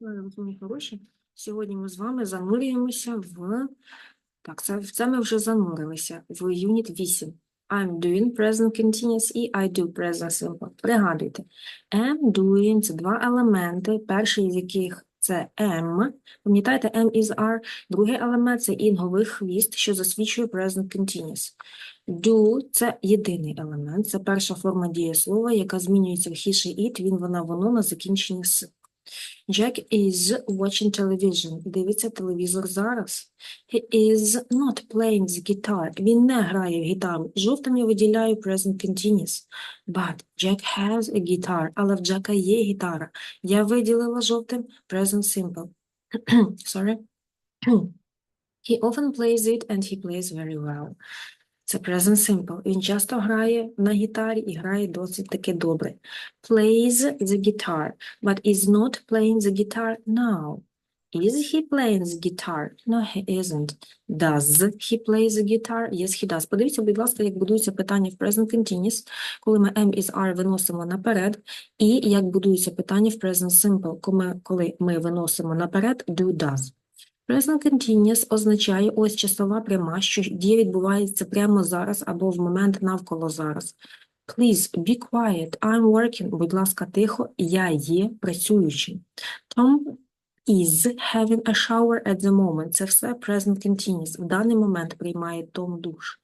Мої хороші. Сьогодні ми з вами занурюємося в. Так, це, це ми вже занурилися в юніт 8. I'm doing present continuous і I do present simple. Пригадуйте, am, doing – це два елементи, перший з яких це am. Пам'ятаєте, am is are. Другий елемент – це інговий хвіст, що засвідчує present continuous. Do – це єдиний елемент, це перша форма дієслова, яка змінюється в he, she, it, він, вона, воно на закінченні с. Jack is watching television. Дивиться телевізор зараз. He is not playing the guitar. Він не грає в гітару. Жовтим я виділяю present continuous. But Jack has a guitar. Але в Джека є гітара. Я виділила жовтим present simple. Sorry. He often plays it and he plays very well. Це present simple. Він часто грає на гітарі і грає досить таки добре. Plays the guitar, but is not playing the guitar now. Is he playing the guitar? No, he isn't. Does he play the guitar? Yes, he does. Подивіться, будь ласка, як будується питання в present continuous, коли ми am is are виносимо наперед, і як будується питання в present simple, коли ми виносимо наперед do, does. Present continuous означає ось часова пряма, що дія відбувається прямо зараз або в момент навколо зараз. Please be quiet, I'm working. Будь ласка, тихо, я є працюючий. Tom is having a shower at the moment. Це все present continuous. В даний момент приймає Том душ.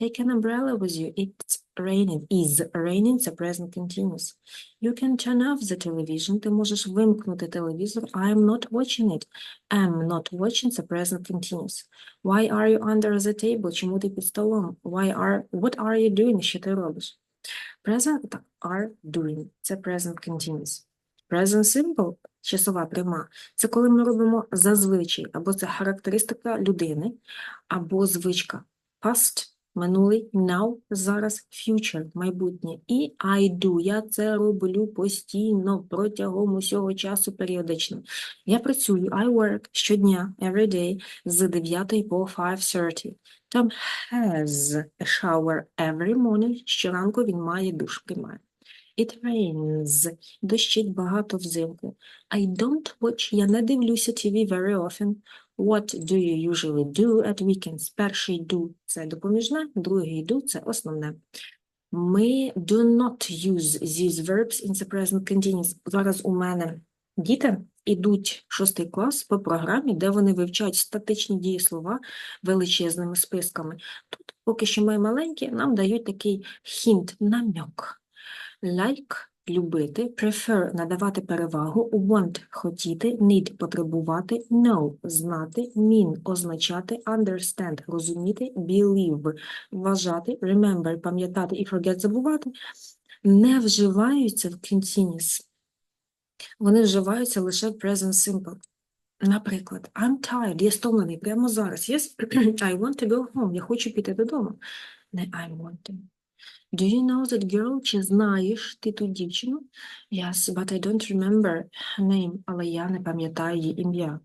Take an umbrella with you. It's raining. Is raining – це present continuous. You can turn off the television. Ти можеш вимкнути телевізор. I'm not watching it. am not watching – це present continuous. Why are you under the table? Чому ти під столом? Why are, what are you doing? Що ти робиш? Present так, are doing – це present continuous. Present simple – часова пряма. Це коли ми робимо зазвичай, або це характеристика людини, або звичка. Past – минулий, now – зараз, future – майбутнє. І I do – я це роблю постійно, протягом усього часу періодично. Я працюю, I work щодня, every day, з 9 по 5.30. Tom has a shower every morning. Щоранку він має душ, приймає. It rains. Дощить багато взимку. I don't watch. Я не дивлюся TV very often. What do you usually do at weekends? Перший do – це допоміжне, другий do – це основне. Ми do not use these verbs in the present continuous. Зараз у мене діти ідуть шостий клас по програмі, де вони вивчають статичні дієслова величезними списками. Тут, поки що ми маленькі, нам дають такий хінт, намек. Like – любити, prefer – надавати перевагу, want – хотіти, need – потребувати, know – знати, mean – означати, understand – розуміти, believe – вважати, remember – пам'ятати і forget – забувати, не вживаються в continuous. Вони вживаються лише в present simple. Наприклад, I'm tired, я стомлений прямо зараз. Yes, I want to go home, я хочу піти додому. Не I'm wanting. Do you know that girl? Чи знаєш ти ту дівчину? Yes, but I don't remember her name, але я не пам'ятаю її ім'я.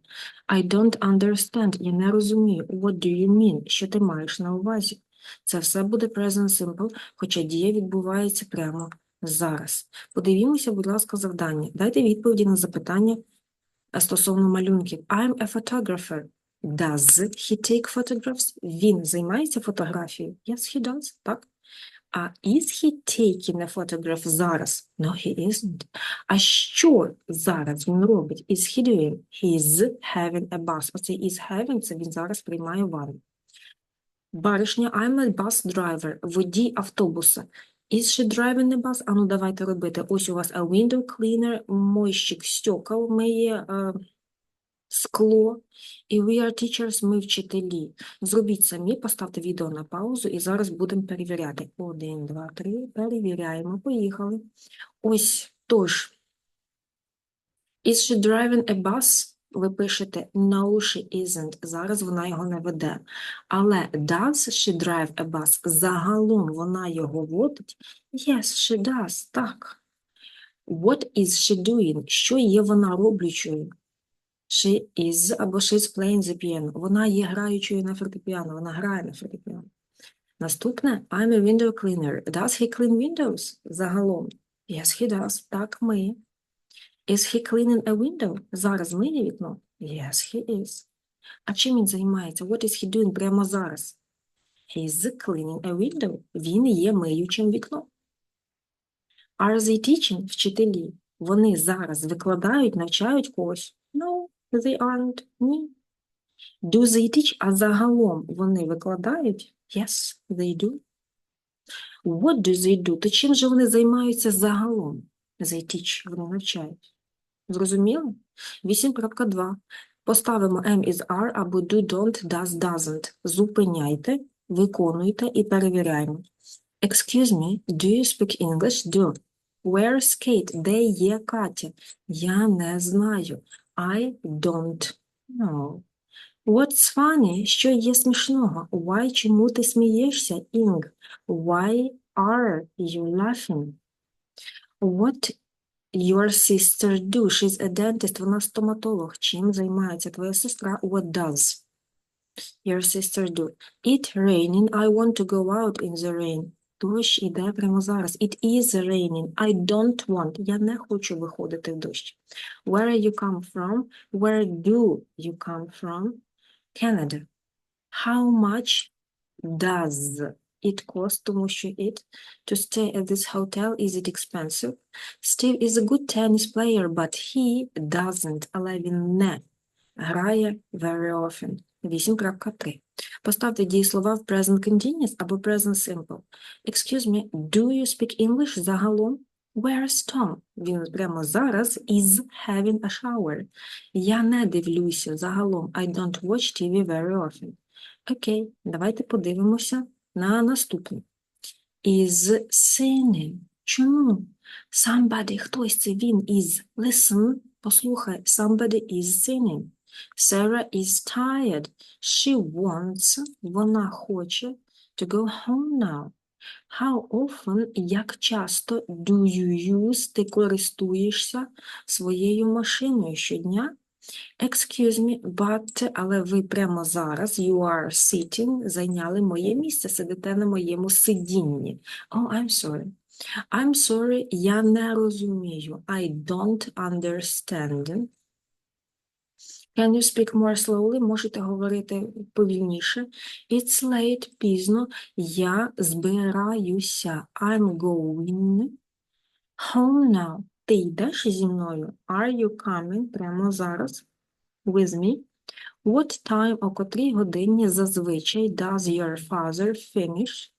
I don't understand, я не розумію. What do you mean? Що ти маєш на увазі? Це все буде present simple, хоча дія відбувається прямо зараз. Подивімося, будь ласка, завдання. Дайте відповіді на запитання е, стосовно малюнків. I'm a photographer. Does he take photographs? Він займається фотографією? Yes, he does. Так. А is he taking a photograph зараз? No, he isn't. А що зараз він робить? Is he doing? He's having a bus. Оцей is having – це він зараз приймає ванну. Баришня, I'm a bus driver. Водій автобуса. Is she driving a bus? Ану, давайте робити. Ось у вас a window cleaner, мойщик стекол миє е, скло. І we are teachers, ми вчителі. Зробіть самі, поставте відео на паузу і зараз будемо перевіряти. Один, два, три, перевіряємо. Поїхали. Ось, тож. Is she driving a bus? Ви пишете no, she isn't. Зараз вона його не веде. Але does she drive a bus? Загалом вона його водить? Yes, she does. Так. What is she doing? Що є вона роблячою? She is або she's playing the piano. Вона є граючою на фортепіано. Вона грає на фортепіано. Наступне I'm a window cleaner. Does he clean windows? Загалом. Yes, he does. Так, ми. Is he cleaning a window? Зараз миє вікно? Yes, he is. А чим він займається? What is he doing прямо зараз? He is cleaning a window. Він є миючим вікно. Are they teaching? Вчителі. Вони зараз викладають, навчають когось? No, they aren't. Ні. Do they teach? А загалом вони викладають? Yes, they do. What do they do? То чим же вони займаються загалом? They teach, вони навчають. Зрозуміло? 8.2. Поставимо am is are або do, don't, does, doesn't. Зупиняйте, виконуйте і перевіряємо. Excuse me, do you speak English? Do. Where's Kate? Де є Катя? Я не знаю. I don't know. What's funny? Що є смішного? Why? Чому ти смієшся, Ing? Why are you laughing? What your sister do? She's a dentist. Вона стоматолог. Чим займається твоя сестра? What does your sister do? It raining. I want to go out in the rain. Дощ іде прямо зараз. It is raining. I don't want. Я не хочу виходити в дощ. Where you come from? Where do you come from? Canada. How much does it cost? Тому що it to stay at this hotel is it expensive? Steve is a good tennis player, but he doesn't, але він не грає very often. 8.3. Поставте дієслова в present continuous або present simple. Excuse me, do you speak English загалом? Where's Tom? Він прямо зараз is having a shower. Я не дивлюся загалом. I don't watch TV very often. Окей, давайте подивимося на наступне. Is singing. Чому? Somebody, хтось це він is. Listen, послухай. Somebody is singing. Sarah is tired. She wants, вона хоче to go home now. How often, як часто do you use, ти користуєшся своєю машиною щодня? Excuse me, but, але ви прямо зараз, you are sitting, зайняли моє місце, сидите на моєму сидінні. Oh, I'm sorry. I'm sorry, я не розумію. I don't understand. Can you speak more slowly? Можете говорити повільніше. It's late, пізно. Я збираюся. I'm going home now. Ти йдеш зі мною? Are you coming? Прямо зараз. With me. What time, о котрій годині зазвичай does your father finish?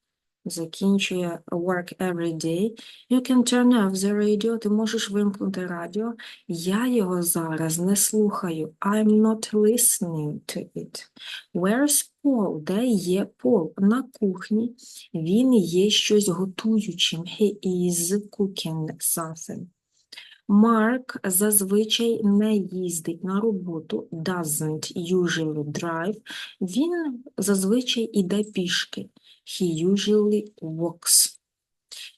Закінчує work every day. You can turn off the radio. Ти можеш вимкнути радіо. Я його зараз не слухаю. I'm not listening to it. Where's Paul? Де є Пол? На кухні. Він є щось готуючим. He is cooking something. Марк зазвичай не їздить на роботу, doesn't usually drive. Він зазвичай іде пішки. He usually walks.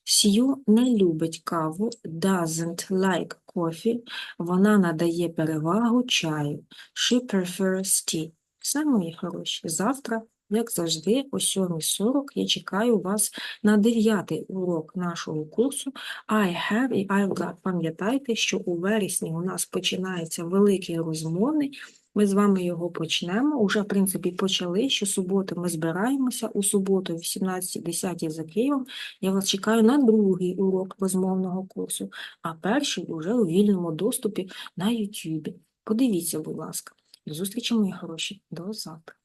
Сью не любить каву, doesn't like coffee. Вона надає перевагу чаю. She prefers tea. Все, мої хороші. Завтра, як завжди, о 7.40 я чекаю вас на дев'ятий урок нашого курсу I have і I've got. Пам'ятайте, що у вересні у нас починається великий розмовний. Ми з вами його почнемо. Уже, в принципі, почали. Щосуботи ми збираємося. У суботу, в 18.10 за Києвом. Я вас чекаю на другий урок розмовного курсу, а перший уже у вільному доступі на YouTube. Подивіться, будь ласка. До зустрічі, мої хороші. До завтра.